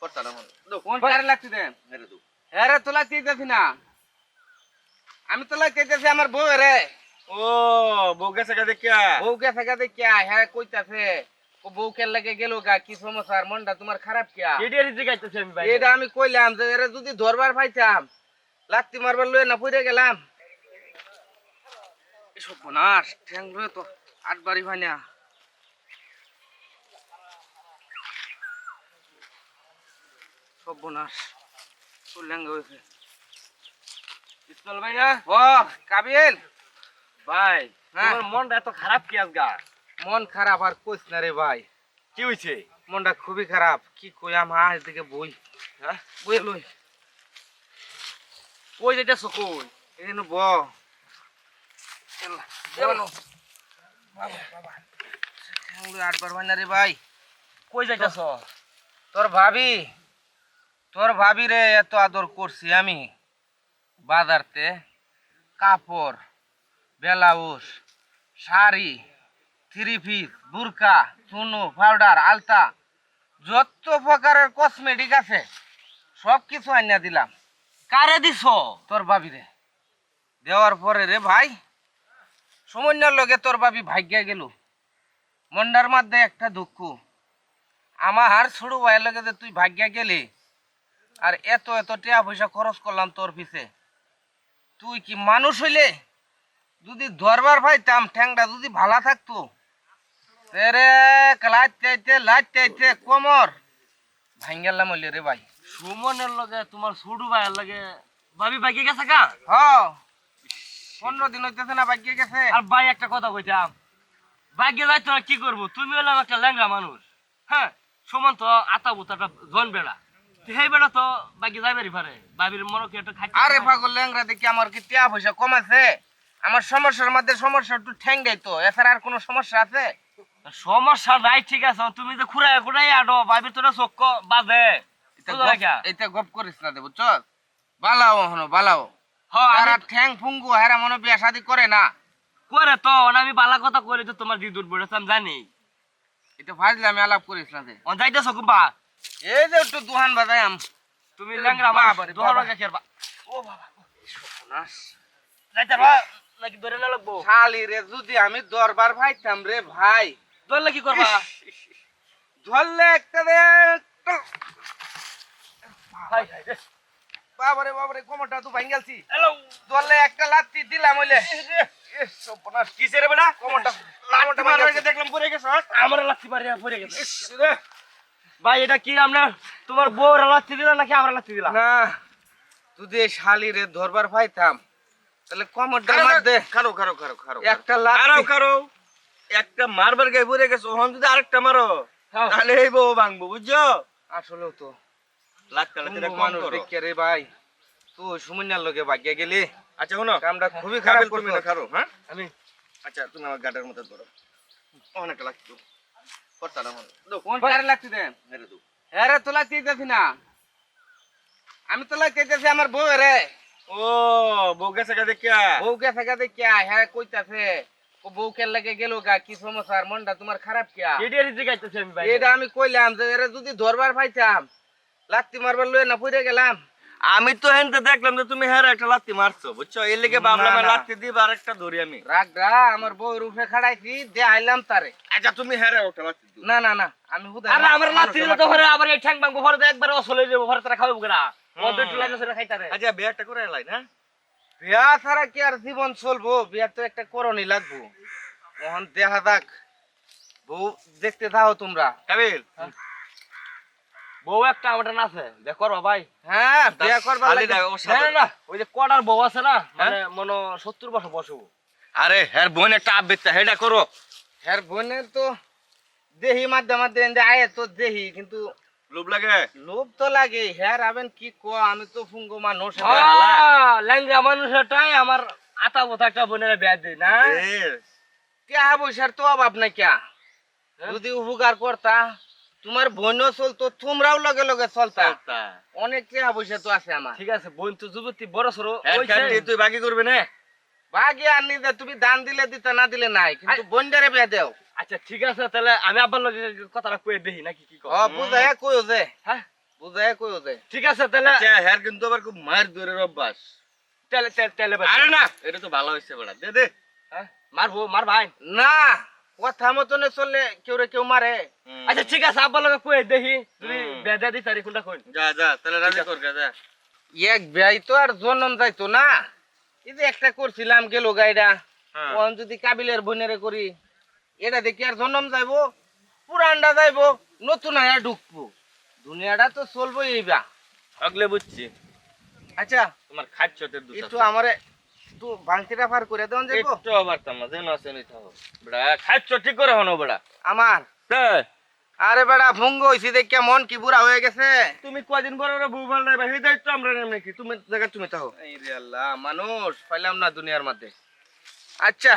করতাম কোন কারে লাগতে দেন? মেরে দু আরে তো লাগতে দিতেছি না? আমি তো লাগতে আমার বউ রে। ও বউ গেছে গা দেখিয়া। বউ হ্যাঁ কইতাছে। ও বউ লাগে গেল গা? কি সমস্যা? মনটা তোমার খারাপ কিয়া? কেডিয়ারি জিগাইতেছি আমি ভাই। এটা আমি কইলাম যে এরা যদি ধরবার পাইতাম লাত্তি মারবার লয়ে না পড়ে গেলাম। এসব বনাস ঠ্যাং লয়ে তো আটবারই হয় না সব ল্যাঙ্গা হয়েছে ভাই না ও কাবিল ভাই হ্যাঁ। তোমার মনটা এত খারাপ কি আজগা মন খারাপ আর কইস না রে ভাই কি হইছে মনটা খুবই খারাপ কি দিকে বই হ্যাঁ বই লই কই যাইতেছ কই এখানে ব আটবার হয় না রে ভাই কই যাইতেছ তোর ভাবি তোর ভাবি রে এত আদর করছি আমি। বাজারতে কাপড়, ব্লাউজ, শাড়ি, থ্রি পিস, বুরকা, চুনু, পাউডার, আলতা, যত প্রকারের কসমেটিক আছে সব কিছু আনিয়া দিলাম। কারে দিছ তোর ভাবি রে দেওয়ার পরে রে ভাই সমন্যার লগে তোর ভাবি ভাগ্যা গেল। মন্ডার মধ্যে একটা দুঃখ। আমার ছোট ভাইয়ের লগে যে তুই ভাগ্যা গেলি আর এত এত টাকা পয়সা খরচ করলাম তোর পিছে। তুই কি মানুষ হইলে? যদি ধরবার পাইতাম ঠ্যাংটা যদি ভালা থাকতো। রে লাইট চাইতে লাইট চাইতে কোমর। ভাঙ্গেলাম হইলে রে ভাই। সুমনের লগে তোমার ছোট ভাইয়ের লগে ভাবি গেছে গা? হ পনেরো দিন হইতেছে না গেছে। আর ভাই একটা কথা কইতাম। ভাগ্যে যাইতো না কি করব? তুমি হলাম একটা ল্যাংরা মানুষ। হ্যাঁ সমান তো আতা বুতাটা জন বেড়া তো সেই বেড়া তো ভাগ্যে যাইবারই পারে ভাবির মনে কি একটা আরে পাগল ল্যাংরা দেখি আমার কি টিয়া পয়সা কম আছে? আমার সমস্যার মধ্যে সমস্যা একটু ঠ্যাং দেয় তো এছাড়া আর কোনো সমস্যা আছে? সমস্যা নাই ঠিক আছে তুমি যে খুঁড়াই খুঁড়াই আডো ভাবির তোরা চক্ক বাজে। এটা গপ- করিস না দেব চল বালাও হনো বালাও। হ আমি তারা ঠ্যাং ফুঙ্গু হেরা মনে বিয়া শাদি করে না। করে তো না আমি বালা কথা করি তো তোমার দিদুর বলেছে আমি জানি। এটা ফাজলে আমি আলাপ করিস না দে। অন যাইতেছ কুম্পা এই যে একটু দুহান বাজাই আম। তুমি ল্যাংরা বাবা বাবা রে দোহর বাবা। বা ও বাবা সর্বনাশ। যাইতে বা নাকি ধরে না লাগবো? শালি রে যদি আমি দরবার ভাইতাম রে ভাই। ধরলে কি করবা? ধরলে একটা রে হাই হাই রে। বাবারে বাবারে কোমরটা তো ভাঙ্গালছি হ্যালো। ধরলে একটা লাত্তি দিলাম হইলে। সর্বনাশ। বেটা? কোমরটা কোমরটা দেখলাম পড়ে গেছে আমার লাত্তি মারিয়া পড়ে গেছে। ভাই এটা কি? আমরা তোমার বউর লাত্তি দিলা নাকি আমার লাত্তি দিলা না যদি এই শালিরে ধরবার পাইতাম তাহলে কমর কোমরটার মধ্যে খারো খারো খারো খারো একটা লাত্তি খারো একটা মারবার গায়ে পড়ে গেছে ওখান যদি আরেকটা মারো হ্যাঁ। তাহলে এই বউ ভাঙবো বুঝছ? আসলেও তো। রে ভাই? তুই সুমন্যার লোকে ভাগ্যে গেলি? আচ্ছা শোনো কামটা খুবই খারাপ তুমি না খারো হ্যাঁ? আমি? আচ্ছা তুমি আমার গাটার মতো ধরো। অনেক লাগতো করতাম কোন কারে লাগতে দেন মেরে দু আরে তো লাগতে দিতেছি না আমি তো লাগতে দিতেছি আমার বউ রে ও বউ গেছে গা দেখিয়া বউকে থাকা দেখে হ্যাঁ কইতাছে ও বউ কে লাগে গেল গা কি সমস্যা মনটা তোমার খারাপ কিয়া জিগাইতেছি আমি ভাই এটা আমি কইলাম যে এরা যদি ধরবার পাইতাম লাত্তি মারবার লয়ে না পড়ে গেলাম আমি তো হেনতে দেখলাম যে তুমি হ্যাঁ একটা লাত্তি মারছো বুঝছ? এর লেগে ভাবলাম লাত্তি দিব আর একটা ধরি আমি। রাগডা আমার বউ রূপে খাড়াইছি দে আইলাম তারে। আচ্ছা তুমি হ্যাঁ একটা লাত্তি দিও। না না না আমি হুদা আরে আমার লাত্তি দিলে তো ঘরে আবার এই ঠ্যাং ভাঙবো ঘরে তো একবার অসলে যাব ঘরে তারা খাওয়াবো কেনা? ও তো একটু লাইন ধরে খাইতারে। আচ্ছা বিয়েটা করে লাই না? বিয়া ছাড়া কি আর জীবন চলবো? বিয়া তো একটা করণই লাগবো। মোহন দেখা যাক বউ দেখতে থাও তোমরা। কাবিল বউ একটা আমার আছে দেখ করবা ভাই। হ্যাঁ বিয়া করবার না, না, না, না, ওই যে কটার বউ আছে না মানে মনে সত্তর বছর বসবো আরে হ্যাঁ বোন একটা আবৃত্তি হেটা করো। হ্যার বোনের তো দেহি মাঝে এনে আয়ে তো দেহি কিন্তু লোভ লাগে? লোভ তো লাগে। হ্যার আবেন কি কো আমি তো ফুঙ্গো মানুষ। ল্যাংরা মানুষটাই আমার আতা বোতা একটা বোনের বিয়া দেয় না? কেয়া পয়সার তো অভাব নাই কেয়া যদি উপকার করতা তোমার বোনও চলতো তোমরাও লগে লগে চলতা। অনেক টাকা পয়সা তো আছে আমার। ঠিক আছে বোন তো যুবতী বড় সরো হ্যাঁ, তুই বাকি করবি না? বাকি আর নিতে তুমি দান দিলে দিতে না দিলে নাই। কিন্তু বোনটারে বিয়া দেও। আচ্ছা ঠিক আছে তাহলে আমি আব্বার লগে কথাটা কয়ে দেখি নাকি কি কও ও বুঝাই কইও যে। হ্যাঁ? বুঝায় কই ওদের ঠিক আছে তাহলে আচ্ছা হ্যার কিন্তু আবার খুব মায়ের দূরের অভ্যাস। তাহলে তাহলে- তাহলে আরে না এটা তো ভালো হয়েছে বেড়া। দে দে। হ্যাঁ? মারবো মার ভাই। না কথা মতনে চললে কেউ রে কেউ মারে। আচ্ছা ঠিক আছে আব্বা লগে কই দেখি তুমি বেদা দি তারিখ কোনটা কই? যা যা তাহলে রাজি কর গা, যা। এক ভাই তো আর জন্ম যাইতো না। এই যে একটা করছিলাম গেল গাইডা। হ্যাঁ। ওখান যদি কাবিলের বোনেরে করি এটা দেখি আর জন্ম যাইবো পুরানটা যাইবো নতুন আয়া ঢুকবো। দুনিয়াটা তো চলবো এইবা। আগলে বুঝছি। আচ্ছা তোমার খাচ্ছতের দুটো একটু আমারে একটু বাংতিটা ফার করে দেন যাইবো। একটু আবার তামা যেন আছে নি থাকো বেড়া খাচ্ছ ঠিক করে হনো বেড়া। আমার? তাই আরে বেড়া ভঙ্গ হয়েছি দেখে মন কি বুড়া হয়ে গেছে। তুমি কয়দিন পরে ওরা বউ ভালো নাই হৃদয় দায়িত্ব আমরা নেম নাকি? তুমি জায়গা তুমি তাও এই রে আল্লাহ মানুষ পাইলাম না দুনিয়ার মধ্যে। আচ্ছা